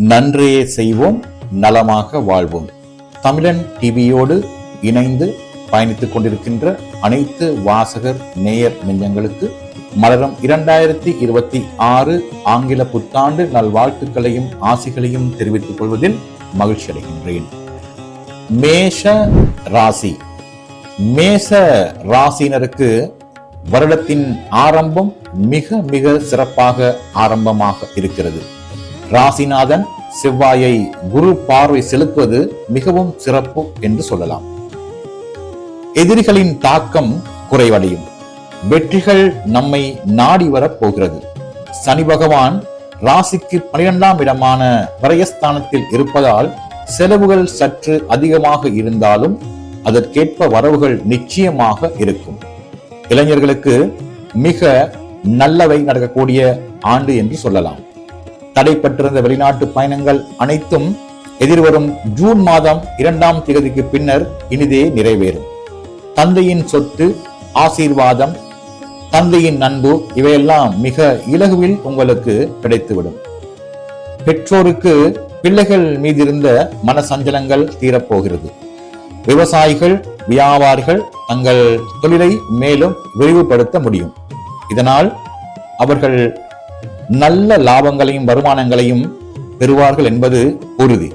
நன்றியே செய்வோம் நலமாக வாழ்வோம். தமிழன் டிவியோடு இணைந்து பயணித்துக் கொண்டிருக்கின்ற அனைத்து வாசகர் நேயர் நெஞ்சங்களுக்கு மலரும் இரண்டாயிரத்தி இருபத்தி ஆறு ஆங்கில புத்தாண்டு நல்வாழ்த்துக்களையும் ஆசிகளையும் தெரிவித்துக் கொள்வதில் மகிழ்ச்சி அடைகின்றேன். மேஷ ராசி. மேஷ ராசினருக்கு வருடத்தின் ஆரம்பம் மிக மிக சிறப்பாக ஆரம்பமாக இருக்கிறது. ராசிநாதன் செவ்வாயை குரு பார்வை செலுத்துவது மிகவும் சிறப்பு என்று சொல்லலாம். எதிரிகளின் தாக்கம் குறைவடையும். வெற்றிகள் நம்மை நாடி வரப் போகிறது சனி பகவான் ராசிக்கு பனிரெண்டாம் இடமான விரயஸ்தானத்தில் இருப்பதால் செலவுகள் சற்று அதிகமாக இருந்தாலும் அதற்கேற்ப வரவுகள் நிச்சயமாக இருக்கும். இளைஞர்களுக்கு மிக நல்லவை நடக்கக்கூடிய ஆண்டு என்று சொல்லலாம். தடைப்பட்டிருந்த வெளிநாட்டு பயணங்கள் அனைத்தும் எதிர்வரும் ஜூன் மாதம் இரண்டாம் தேதிக்கு பின்னர் இனிதே நிறைவேறும். தந்தையின் சொத்து ஆசீர்வாதம் தந்தையின் நண்பு இவையெல்லாம் மிக இலகுவில் உங்களுக்கு கிடைத்துவிடும். பெற்றோருக்கு பிள்ளைகள் மீதிருந்த மனசஞ்சலங்கள் தீரப்போகிறது. விவசாயிகள் வியாபாரிகள் தங்கள் தொழிலை மேலும் விரிவுபடுத்த முடியும். இதனால் அவர்கள் நல்ல லாபங்களையும் வருமானங்களையும் பெறுவார்கள் என்பது உறுதி.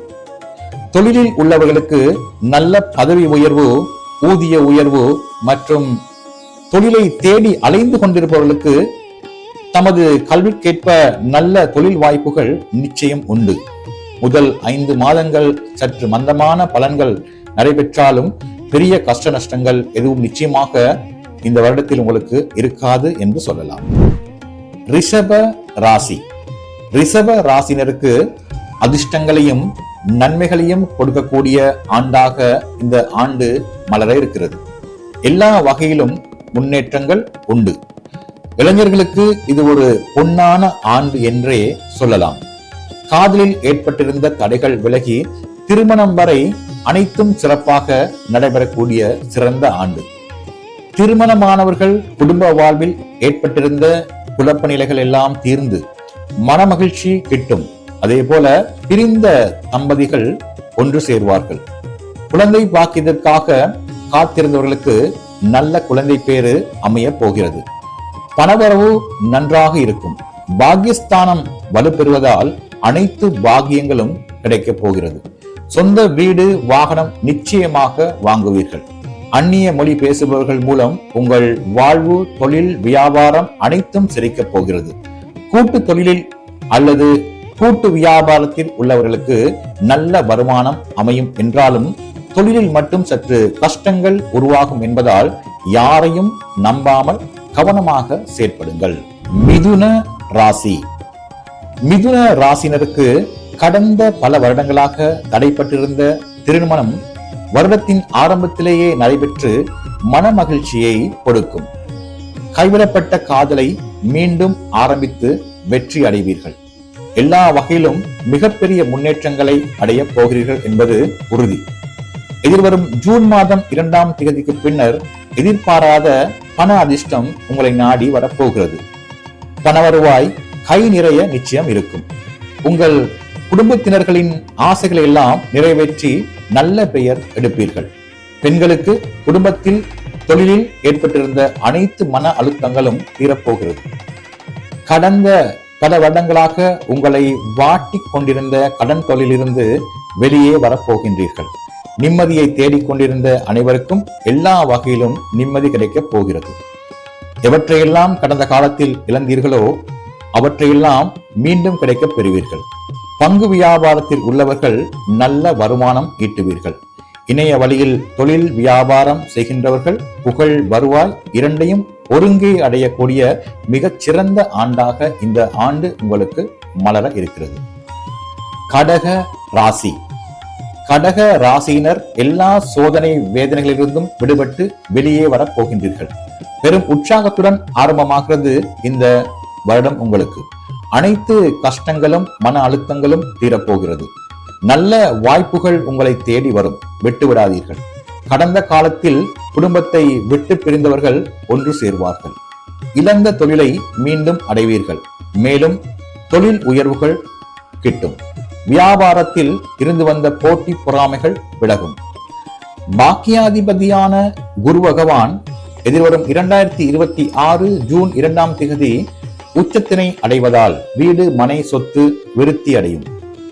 தொழிலில் உள்ளவர்களுக்கு நல்ல பதவி உயர்வு ஊதிய உயர்வு மற்றும் தொழிலை தேடி அலைந்து கொண்டிருப்பவர்களுக்கு தமது கல்விக்கேற்ப நல்ல தொழில் வாய்ப்புகள் நிச்சயம் உண்டு. முதல் ஐந்து மாதங்கள் சற்று மந்தமான பலன்கள் நடைபெற்றாலும் பெரிய கஷ்ட நஷ்டங்கள் எதுவும் நிச்சயமாக இந்த வருடத்தில் உங்களுக்கு இருக்காது என்று சொல்லலாம். ரிஷப ராசி. ரிஷப ராசினருக்கு அதிர்ஷ்டங்களையும் நன்மைகளையும் கொடுக்கக்கூடிய ஆண்டாக இந்த ஆண்டு மலர இருக்கிறது. எல்லா வகையிலும் முன்னேற்றங்கள் உண்டு. இளைஞர்களுக்கு இது ஒரு பொன்னான ஆண்டு என்றே சொல்லலாம். காதலில் ஏற்பட்டிருந்த தடைகள் விலகி திருமணம் வரை அனைத்தும் சிறப்பாக நடைபெறக்கூடிய சிறந்த ஆண்டு. திருமணமானவர்கள் குடும்ப வாழ்வில் ஏற்பட்டிருந்த குழப்ப நிலைகள் எல்லாம் தீர்ந்து மனமகிழ்ச்சி கிட்டும். அதே போல பிரிந்த தம்பதிகள் ஒன்று சேர்வார்கள். குழந்தை பாக்கியதற்காக காத்திருந்தவர்களுக்கு நல்ல குழந்தை பேரு அமைய போகிறது. பணவரவு நன்றாக இருக்கும். பாக்கியஸ்தானம் வலுப்பெறுவதால் அனைத்து பாக்கியங்களும் கிடைக்கப் போகிறது. சொந்த வீடு வாகனம் நிச்சயமாக வாங்குவீர்கள். அந்நிய மொழி பேசுபவர்கள் மூலம் உங்கள் வாழ்வு தொழில் வியாபாரம் அனைத்தும் சிரிக்கப் போகிறது. கூட்டு தொழிலில் அல்லது கூட்டு வியாபாரத்தில் உள்ளவர்களுக்கு நல்ல வருமானம் அமையும் என்றாலும் தொழிலில் மட்டும் சற்று கஷ்டங்கள் உருவாகும் என்பதால் யாரையும் நம்பாமல் கவனமாக செயற்படுங்கள். மிதுன ராசி. மிதுன ராசினருக்கு கடந்த பல வருடங்களாக தடைப்பட்டிருந்த திருமணம் வருடத்தின் ஆரம்பத்திலேயே நடைபெற்று மன மகிழ்ச்சியை கொடுக்கும். கைவிடப்பட்ட காதலை மீண்டும் ஆரம்பித்து வெற்றி அடைவீர்கள். எல்லா வகையிலும் மிகப்பெரிய முன்னேற்றங்களை அடையப் போகிறீர்கள் என்பது உறுதி. எதிர்வரும் ஜூன் மாதம் இரண்டாம் தேதிக்கு பின்னர் எதிர்பாராத பண அதிர்ஷ்டம் உங்களை நாடி வரப்போகிறது. பண வருவாய் கை நிறைய நிச்சயம் இருக்கும். உங்கள் குடும்பத்தினர்களின் ஆசைகளை எல்லாம் நிறைவேற்றி நல்ல பெயர் எடுப்பீர்கள். பெண்களுக்கு குடும்பத்தில் தொழிலில் ஏற்பட்டிருந்த அனைத்து மன அழுத்தங்களும் தீரப்போகிறது. கடந்த பல வருடங்களாக உங்களை வாட்டி கொண்டிருந்த கடன் தொழிலிருந்து வெளியே வரப்போகின்றீர்கள். நிம்மதியை தேடிக்கொண்டிருந்த அனைவருக்கும் எல்லா வகையிலும் நிம்மதி கிடைக்கப் போகிறது. எவற்றையெல்லாம் கடந்த காலத்தில் இழந்தீர்களோ அவற்றையெல்லாம் மீண்டும் கிடைக்கப் பெறுவீர்கள். பங்கு வியாபாரத்தில் உள்ளவர்கள் நல்ல வருமானம் ஈட்டுவீர்கள். இணைய வழியில் தொழில் வியாபாரம் செய்கின்றவர்கள் புகழ் வருவாய் இரண்டையும் ஒருங்கே அடையக்கூடிய மிகச் சிறந்த ஆண்டாக இந்த ஆண்டு உங்களுக்கு மலர இருக்கிறது. கடக ராசி. கடக ராசியினர் எல்லா சோதனை வேதனைகளிலிருந்தும் விடுபட்டு வெளியே வரப் போகின்றீர்கள் பெரும் உற்சாகத்துடன் ஆரம்பமாகிறது இந்த வருடம் உங்களுக்கு. அனைத்து கஷ்டங்களும் மன அழுத்தங்களும் தீரப்போகிறது. நல்ல வாய்ப்புகள் உங்களை தேடி வரும். விட்டு விடாதீர்கள். கடந்த காலத்தில் குடும்பத்தை விட்டு பிரிந்தவர்கள் ஒன்று சேர்வார்கள். இழந்த தொழிலை மீண்டும் அடைவீர்கள். மேலும் தொழில் உயர்வுகள் கிட்டும். வியாபாரத்தில் இருந்து வந்த போட்டி பொறாமைகள் விலகும். பாக்கியாதிபதியான குரு பகவான் எதிர்வரும் இரண்டாயிரத்தி இருபத்தி ஆறு ஜூன் இரண்டாம் திகதி உச்சத்தினை அடைவதால் வீடு மனை சொத்து விருத்தி அடையும்.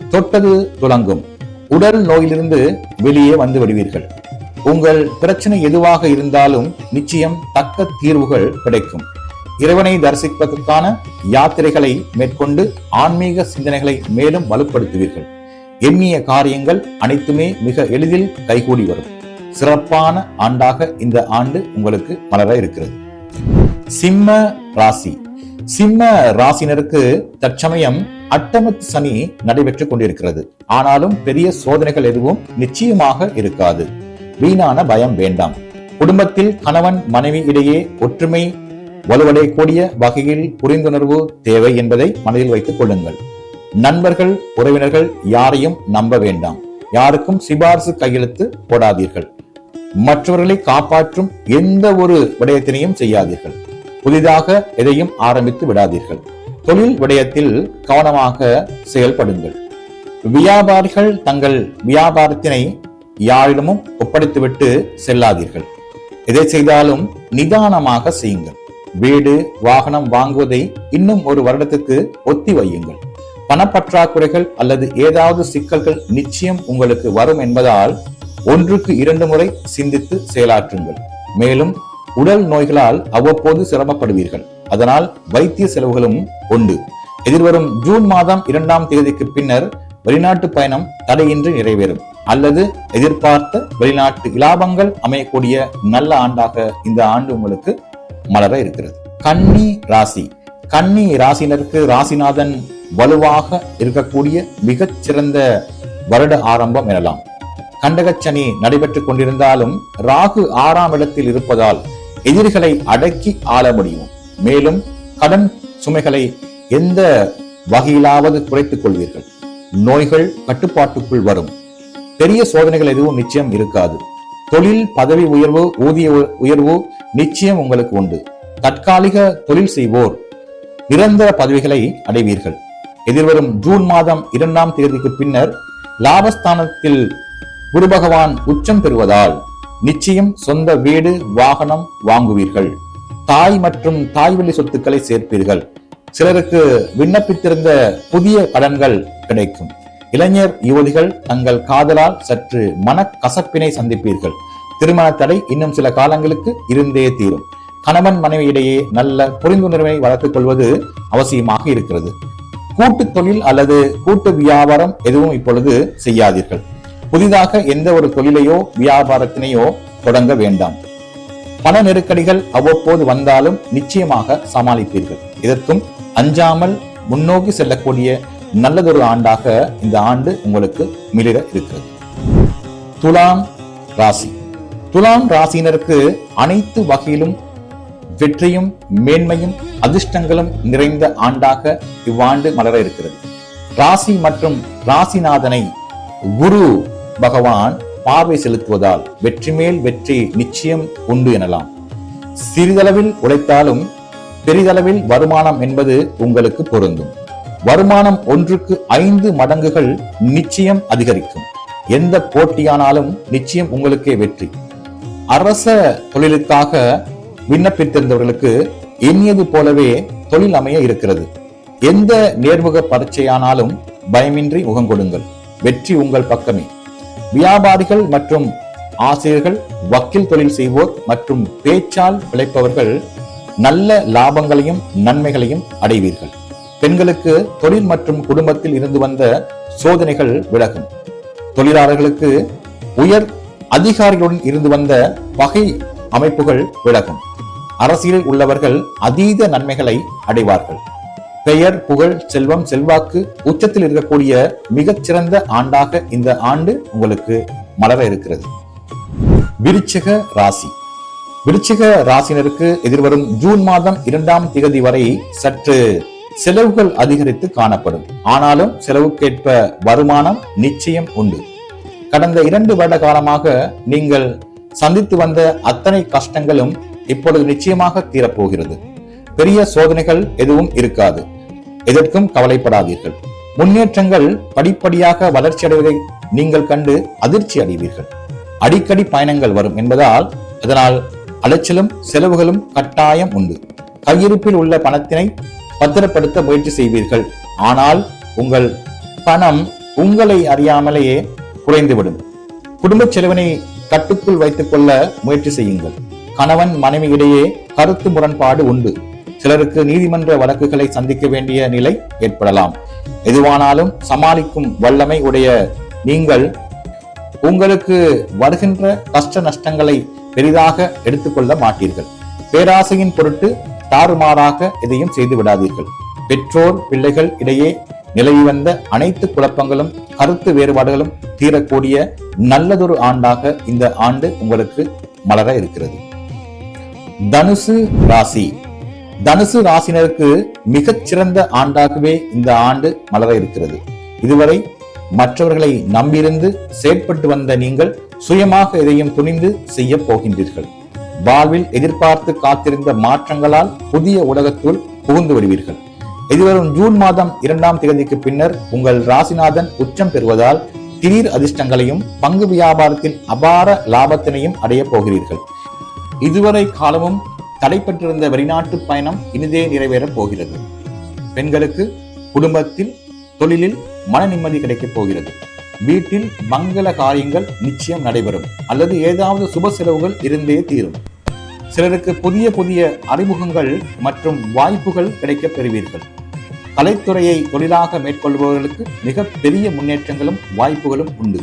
தொட்டது துலங்கும் உடல் நோயிலிருந்து வெளியே வந்து விடுவீர்கள். உங்கள் பிரச்சனை எதுவாக இருந்தாலும் நிச்சயம் தக்க தீர்வுகள் கிடைக்கும். இறைவனை தரிசிப்பதற்கான யாத்திரைகளை மேற்கொண்டு ஆன்மீக சிந்தனைகளை மேலும் வலுப்படுத்துவீர்கள். எண்ணிய காரியங்கள் அனைத்துமே மிக எளிதில் கைகூடி வரும். சிறப்பான ஆண்டாக இந்த ஆண்டு உங்களுக்கு மலர இருக்கிறது. சிம்ம ராசி. சிம்ம ராசினருக்கு தற்சமயம் அட்டமத்து சனி நடைபெற்றுக் கொண்டிருக்கிறது. ஆனாலும் பெரிய சோதனைகள் எதுவும் நிச்சயமாக இருக்காது. வீணான பயம் வேண்டாம். குடும்பத்தில் கணவன் மனைவி இடையே ஒற்றுமை வலுவடையக்கூடிய வகையில் புரிந்துணர்வு தேவை என்பதை மனதில் வைத்துக் கொள்ளுங்கள். நண்பர்கள் உறவினர்கள் யாரையும் நம்ப வேண்டாம். யாருக்கும் சிபாரசு கையெழுத்து போடாதீர்கள். மற்றவர்களை காப்பாற்றும் எந்த ஒரு விடயத்தினையும் செய்யாதீர்கள். புதிதாக எதையும் ஆரம்பித்து விடாதீர்கள். தொழில் விடயத்தில் கவனமாக செயல்படுங்கள். வியாபாரிகள் தங்கள் வியாபாரத்தினை யாரிடமும் ஒப்படைத்துவிட்டு செல்லாதீர்கள். எதை செய்தாலும் நிதானமாக செய்யுங்கள். வீடு வாகனம் வாங்குவதை இன்னும் ஒரு வருடத்துக்கு ஒத்தி வையுங்கள். பணப்பற்றாக்குறைகள் அல்லது ஏதாவது சிக்கல்கள் நிச்சயம் உங்களுக்கு வரும் என்பதால் ஒன்றுக்கு இரண்டு முறை சிந்தித்து செயலாற்றுங்கள். மேலும் உடல் நோய்களால் அவ்வப்போது சிரமப்படுவீர்கள். அதனால் வைத்திய செலவுகளும் உண்டு. எதிர்வரும் ஜூன் மாதம் இரண்டாம் தேதிக்கு பின்னர் வெளிநாட்டு பயணம் தடையின்றி நிறைவேறும். அல்லது எதிர்பார்த்த வெளிநாட்டு இலாபங்கள் அமையக்கூடிய நல்ல ஆண்டாக இந்த ஆண்டு உங்களுக்கு மலர இருக்கிறது. கன்னி ராசி. கன்னி ராசினருக்கு ராசிநாதன் வலுவாக இருக்கக்கூடிய மிகச்சிறந்த வருட ஆரம்பம் எனலாம். கண்டகச்சனி நடைபெற்றுக் கொண்டிருந்தாலும் ராகு ஆறாம் இடத்தில் இருப்பதால் எதிரிகளை அடக்கி ஆள முடியும். மேலும் கடன் சுமைகளை எந்த வகையிலாவது குறைத்துக் கொள்வீர்கள். நோய்கள் கட்டுப்பாட்டுக்குள் வரும். பெரிய சோதனைகள் எதுவும் நிச்சயம் இருக்காது. தொழில் பதவி உயர்வு ஊதிய உயர்வு நிச்சயம் உங்களுக்கு உண்டு. தற்காலிக தொழில் செய்வோர் நிரந்தர பதவிகளை அடைவீர்கள். எதிர்வரும் ஜூன் மாதம் இரண்டாம் தேதிக்கு பின்னர் லாபஸ்தானத்தில் குரு பகவான் உச்சம் பெறுவதால் நிச்சயம் சொந்த வீடு வாகனம் வாங்குவீர்கள். தாய் மற்றும் தாய்வழி சொத்துக்களை சேர்ப்பீர்கள். சிலருக்கு விண்ணப்பித்திருந்த புதிய கடன்கள் கிடைக்கும். இளைஞர் யுவதிகள் தங்கள் காதலால் சற்று மனக்கசப்பினை சந்திப்பீர்கள். திருமண தடை இன்னும் சில காலங்களுக்கு இருந்தே தீரும். கணவன் மனைவி இடையே நல்ல புரிந்துணர்வை வளர்த்துக் கொள்வது அவசியமாக இருக்கிறது. கூட்டு தொழில் அல்லது கூட்டு வியாபாரம் எதுவும் இப்பொழுது செய்யாதீர்கள். புதிதாக எந்த ஒரு தொழிலையோ வியாபாரத்தினையோ தொடங்க வேண்டாம். பண நெருக்கடிகள் அவ்வப்போது வந்தாலும் நிச்சயமாக சமாளிப்பீர்கள். இதற்கும் அஞ்சாமல் முன்னோக்கி செல்லக்கூடிய நல்லதொரு ஆண்டாக இந்த ஆண்டு உங்களுக்கு மிளிர இருக்கிறது. துலாம் ராசி. துலாம் ராசியினருக்கு அனைத்து வகையிலும் வெற்றியும் மேன்மையும் அதிர்ஷ்டங்களும் நிறைந்த ஆண்டாக இவ்வாண்டு மலர இருக்கிறது. ராசி மற்றும் ராசிநாதனை குரு பகவான் பார்வை செலுத்துவதால் வெற்றி மேல் வெற்றி நிச்சயம் உண்டு எனலாம். சிறிதளவில் உழைத்தாலும் பெரிதளவில் வருமானம் என்பது உங்களுக்கு பொருந்தும். வருமானம் ஒன்றுக்கு ஐந்து மடங்குகள் நிச்சயம் அதிகரிக்கும். எந்த போட்டியானாலும் நிச்சயம் உங்களுக்கே வெற்றி. அரச தொழிலுக்காக விண்ணப்பித்திருந்தவர்களுக்கு எண்ணியது போலவே தொழில் அமைய இருக்கிறது. எந்த நேர்முக பரீட்சையானாலும் பயமின்றி முகம் கொடுங்கள். வெற்றி உங்கள் பக்கமே. வியாபாரிகள் மற்றும் ஆசிரியர்கள் வக்கீல் தொழில் செய்வோர் மற்றும் பேச்சால் பிழைப்பவர்கள் நல்ல லாபங்களையும் நன்மைகளையும் அடைவீர்கள். பெண்களுக்கு தொழில் மற்றும் குடும்பத்தில் இருந்து வந்த சோதனைகள் விலகும். தொழிலாளர்களுக்கு உயர் அதிகாரிகளுடன் இருந்து வந்த பகை அமைப்புகள் விலகும். அரசியலில் உள்ளவர்கள் அதீத நன்மைகளை அடைவார்கள். பெயர் புகழ் செல்வம் செல்வாக்கு உச்சத்தில் இருக்கக்கூடிய மிகச்சிறந்த ஆண்டாக இந்த ஆண்டு உங்களுக்கு மலர இருக்கிறது. விருச்சக ராசி. விருச்சிக ராசினருக்கு எதிர்வரும் ஜூன் மாதம் இரண்டாம் திகதி வரை சற்று செலவுகள் அதிகரித்து காணப்படும். ஆனாலும் செலவுக்கேற்ப வருமானம் நிச்சயம் உண்டு. கடந்த இரண்டு வருட காலமாக நீங்கள் சந்தித்து வந்த அத்தனை கஷ்டங்களும் இப்பொழுது நிச்சயமாக தீரப்போகிறது. பெரிய சோதனைகள் எதுவும் இருக்காது. எதற்கும் கவலைப்படாதீர்கள். முன்னேற்றங்கள் படிப்படியாக வளர்ச்சி அடைவதை நீங்கள் கண்டு அதிர்ச்சி அடைவீர்கள். அடிக்கடி பயணங்கள் வரும் என்பதால் அதனால் அலைச்சலும் செலவுகளும் கட்டாயம் உண்டு. கையிருப்பில் உள்ள பணத்தினை பத்திரப்படுத்த முயற்சி செய்வீர்கள். ஆனால் உங்கள் பணம் உங்களை அறியாமலேயே குறைந்துவிடும். குடும்ப செலவினை கட்டுக்குள் வைத்துக் கொள்ள முயற்சி செய்யுங்கள். கணவன் மனைவி இடையே கருத்து முரண்பாடு உண்டு. சிலருக்கு நீதிமன்ற வழக்குகளை சந்திக்க வேண்டிய நிலை ஏற்படலாம். எதுவானாலும் சமாளிக்கும் வல்லமை உடைய நீங்கள் உங்களுக்கு வருகின்ற கஷ்ட நஷ்டங்களை பெரிதாக எடுத்துக்கொள்ள மாட்டீர்கள். பேராசையின் பொருட்டு தாறுமாறாக எதையும் செய்து விடாதீர்கள். பெற்றோர் பிள்ளைகள் இடையே நிலவி வந்த அனைத்து குழப்பங்களும் கருத்து வேறுபாடுகளும் தீரக்கூடிய நல்லதொரு ஆண்டாக இந்த ஆண்டு உங்களுக்கு மலர இருக்கிறது. தனுசு ராசி. தனுசு ராசினருக்கு மிகச் சிறந்த ஆண்டாகவே இந்த ஆண்டு மலர இருக்கிறது. இதுவரை மற்றவர்களை நம்பியிருந்து செயற்பட்டு வந்த நீங்கள் சுயமாக எதையும் துணிந்து செய்ய போகின்றீர்கள். வாழ்வில் எதிர்பார்த்து காத்திருந்த மாற்றங்களால் புதிய உலகத்துள் புகுந்து விடுவீர்கள். எதிர்வரும் ஜூன் மாதம் இரண்டாம் தேதிக்கு பின்னர் உங்கள் ராசிநாதன் உச்சம் பெறுவதால் திடீர் அதிர்ஷ்டங்களையும் பங்கு வியாபாரத்தின் அபார லாபத்தினையும் அடையப் போகிறீர்கள். இதுவரை காலமும் தடைப்பட்டிருந்த வெளிநாட்டு பயணம் இனிதே நிறைவேறப் போகிறது. பெண்களுக்கு குடும்பத்தில் தொழிலில் மன நிம்மதி கிடைக்கப் போகிறது. வீட்டில் மங்கள காரியங்கள் நிச்சயம் நடைபெறும். அல்லது ஏதாவது சுப செலவுகள் இருந்தே தீரும். சிலருக்கு புதிய புதிய அறிமுகங்கள் மற்றும் வாய்ப்புகள் கிடைக்கப் பெறுவீர்கள். கலைத்துறையை தொழிலாக மேற்கொள்பவர்களுக்கு மிக பெரிய முன்னேற்றங்களும் வாய்ப்புகளும் உண்டு.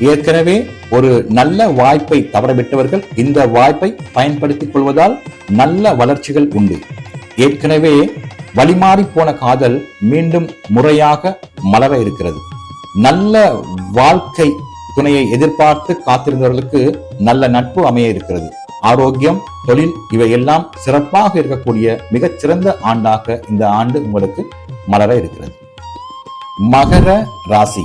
ஏற்கனவே ஒரு நல்ல வாய்ப்பை தவறவிட்டவர்கள் இந்த வாய்ப்பை பயன்படுத்திக் கொள்வதால் நல்ல வளர்ச்சிகள் உண்டு. ஏற்கனவே வழிமாறி போன காதல் மீண்டும் முறையாக மலர இருக்கிறது. நல்ல வாழ்க்கை துணையை எதிர்பார்த்து காத்திருந்தவர்களுக்கு நல்ல நட்பு அமைய இருக்கிறது. ஆரோக்கியம் தொழில் இவையெல்லாம் சிறப்பாக இருக்கக்கூடிய மிகச் சிறந்த ஆண்டாக இந்த ஆண்டு உங்களுக்கு மலர இருக்கிறது. மகர ராசி.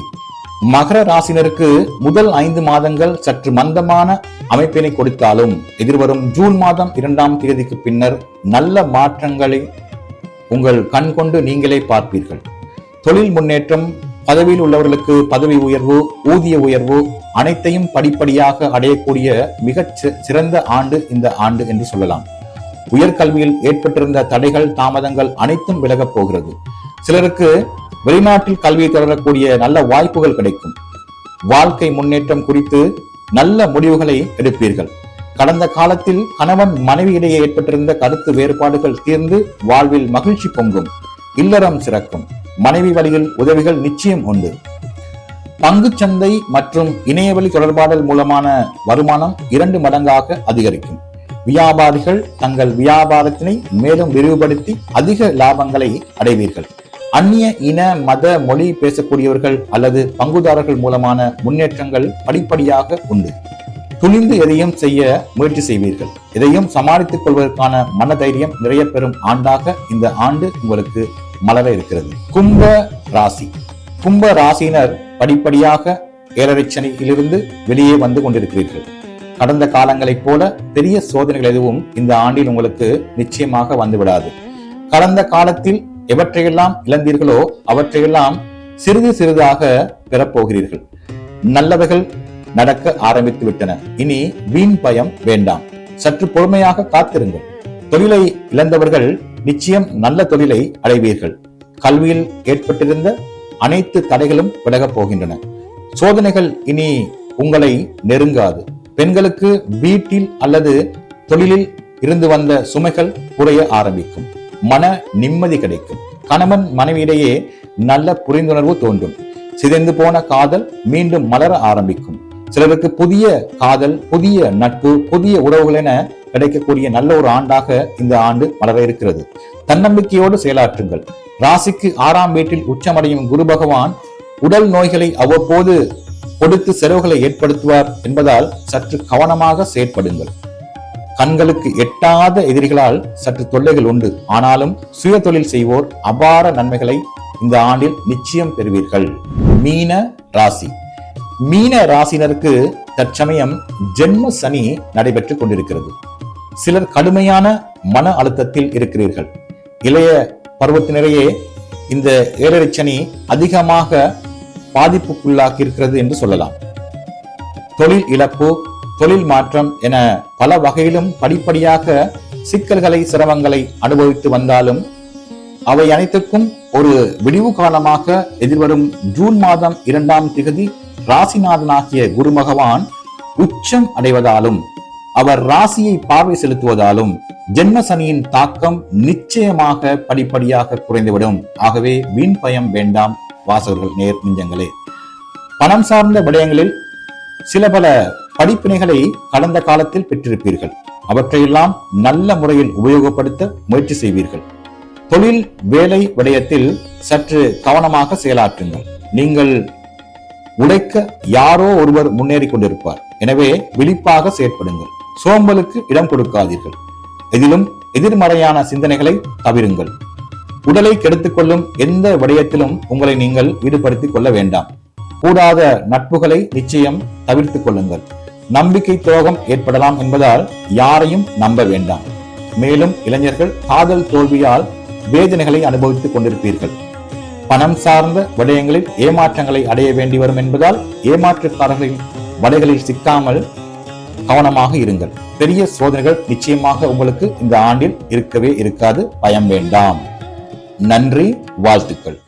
மகர ராசினருக்கு முதல் ஐந்து மாதங்கள் சற்று மந்தமான அமைப்பினை கொடுத்தாலும் எதிர்வரும் ஜூன் மாதம் இரண்டாம் தேதிக்கு பின்னர் நல்ல மாற்றங்களை உங்கள் கண் கொண்டு நீங்களே பார்ப்பீர்கள். தொழில் முன்னேற்றம் பதவியில் உள்ளவர்களுக்கு பதவி உயர்வு ஊதிய உயர்வு அனைத்தையும் படிப்படியாக அடையக்கூடிய மிகச் சிறந்த ஆண்டு இந்த ஆண்டு என்று சொல்லலாம். உயர்கல்வியில் ஏற்பட்டிருந்த தடைகள் தாமதங்கள் அனைத்தும் விலகப் போகிறது. சிலருக்கு வெளிநாட்டில் கல்வியை தொடரக்கூடிய நல்ல வாய்ப்புகள் கிடைக்கும். வாழ்க்கை முன்னேற்றம் குறித்து நல்ல முடிவுகளை எடுப்பீர்கள். கடந்த காலத்தில் கணவன் மனைவியிடையே ஏற்பட்டிருந்த கருத்து வேறுபாடுகள் தீர்ந்து வாழ்வில் மகிழ்ச்சி பொங்கும். இல்லறம் சிறக்கும். மனைவி வழியில் உதவிகள் நிச்சயம் உண்டு. பங்குச்சந்தை மற்றும் இணையவழி தொடர்பாடல் மூலமான வருமானம் இரண்டு மடங்காக அதிகரிக்கும். வியாபாரிகள் தங்கள் வியாபாரத்தினை மேலும் விரிவுபடுத்தி அதிக லாபங்களை அடைவீர்கள். அந்நிய இன மத மொழி பேசக்கூடியவர்கள் அல்லது பங்குதாரர்கள் மூலமான முன்னேற்றங்கள் படிப்படியாக உண்டு. துணிந்து எதையும் செய்ய முயற்சி செய்வீர்கள். இதையும் சமாளித்துக் கொள்வதற்கான மனதைரியம் நிறைய பெறும் ஆண்டாக இந்த ஆண்டு உங்களுக்கு மலர இருக்கிறது. கும்ப ராசி. கும்ப ராசியினர் படிப்படியாக ஏழரைச்சனையிலிருந்து வெளியே வந்து கொண்டிருக்கிறீர்கள். கடந்த காலங்களைப் போல பெரிய சோதனைகள் எதுவும் இந்த ஆண்டில் உங்களுக்கு நிச்சயமாக வந்துவிடாது. கடந்த காலத்தில் எவற்றையெல்லாம் இழந்தீர்களோ அவற்றையெல்லாம் சிறிது சிறிதாக பெறப்போகிறீர்கள். நல்லவைகள் நடக்க ஆரம்பித்து விட்டன இனி வீண் பயம் வேண்டாம். சற்று பொறுமையாக காத்திருங்கள். தொழிலை இழந்தவர்கள் நிச்சயம் நல்ல தொழிலை அடைவீர்கள். கல்வியில் ஏற்பட்டிருந்த அனைத்து தடைகளும் விலகப் போகின்றன. சோதனைகள் இனி உங்களை நெருங்காது. பெண்களுக்கு வீட்டில் அல்லது தொழிலில் இருந்து வந்த சுமைகள் குறைய ஆரம்பிக்கும். மன நிம்மதி கிடைக்கும். கணவன் மனைவியிடையே நல்ல புரிந்துணர்வு தோன்றும். சிதைந்து போன காதல் மீண்டும் மலர ஆரம்பிக்கும். சிலருக்கு புதிய காதல் புதிய நட்பு புதிய உறவுகள் என கிடைக்கக்கூடிய நல்ல ஒரு ஆண்டாக இந்த ஆண்டு மலர இருக்கிறது. தன்னம்பிக்கையோடு செயலாற்றுங்கள். ராசிக்கு ஆறாம் வீட்டில் உச்சமடையும் குரு பகவான் உடல் நோய்களை அவ்வப்போது கொடுத்து செலவுகளை ஏற்படுத்துவார் என்பதால் சற்று கவனமாக செயற்படுங்கள். கண்களுக்கு எட்டாத எதிரிகளால் சற்று தொல்லைகள் உண்டு. ஆனாலும் சுய தொழில் செய்வோர் அபார நன்மைகளை இந்த ஆண்டில் நிச்சயம் பெறுவீர்கள். மீன ராசி. மீன ராசினருக்கு தற்சமயம் ஜென்ம சனி நடைபெற்றுக் கொண்டிருக்கிறது. சிலர் கடுமையான மன அழுத்தத்தில் இருக்கிறீர்கள். இளைய பருவத்தினரையே இந்த ஏழரை சனி அதிகமாக பாதிப்புக்குள்ளாக்கி இருக்கிறது என்று சொல்லலாம். தொழில் இழப்பு தொழில் மாற்றம் என பல வகையிலும் படிப்படியாக சிக்கல்களை சிரமங்களை அனுபவித்து வந்தாலும் அவை அனைத்துக்கும் ஒரு விடிவு காலமாக எதிர்வரும் ஜூன் மாதம் இரண்டாம் திகதி ராசிநாதனாகிய குரு பகவான் உச்சம் அடைவதாலும் அவர் ராசியை பார்வை செலுத்துவதாலும் ஜென்ம சனியின் தாக்கம் நிச்சயமாக படிப்படியாக குறைந்துவிடும். ஆகவே வீண் பயம் வேண்டாம் வாசகர்கள் நேர் நெஞ்சங்களே. பணம் சார்ந்த விடயங்களில் சில பல படிப்பினைகளை கடந்த காலத்தில் பெற்றிருப்பீர்கள். அவற்றையெல்லாம் நல்ல முறையில் உபயோகப்படுத்த முயற்சி செய்வீர்கள். தொழில் வேலை விடயத்தில் சற்று கவனமாக செயலாற்றுங்கள். நீங்கள் உழைக்க யாரோ ஒருவர் முன்னேறி கொண்டிருப்பார். எனவே விழிப்பாக செயற்படுங்கள். சோம்பலுக்கு இடம் கொடுக்காதீர்கள். இதிலும் எதிர்மறையான சிந்தனைகளை தவிருங்கள். உடலை கெடுத்துக் கொள்ளும் எந்த விடயத்திலும் உங்களை நீங்கள் ஈடுபடுத்திக் கொள்ள வேண்டாம். கூடாத நட்புகளை நிச்சயம் தவிர்த்துக் கொள்ளுங்கள். நம்பிக்கை துரோகம் ஏற்படலாம் என்பதால் யாரையும் நம்ப வேண்டாம். மேலும் இளைஞர்கள் காதல் தோல்வியால் வேதனைகளை அனுபவித்துக் கொண்டிருப்பீர்கள். பணம் சார்ந்த விடயங்களில் ஏமாற்றங்களை அடைய வேண்டி வரும் என்பதால் ஏமாற்றுக்காரர்களின் வலைகளில் சிக்காமல் கவனமாக இருங்கள். பெரிய சோதனைகள் நிச்சயமாக உங்களுக்கு இந்த ஆண்டில் இருக்கவே இருக்காது. பயம் வேண்டாம். நன்றி வாழ்த்துக்கள்.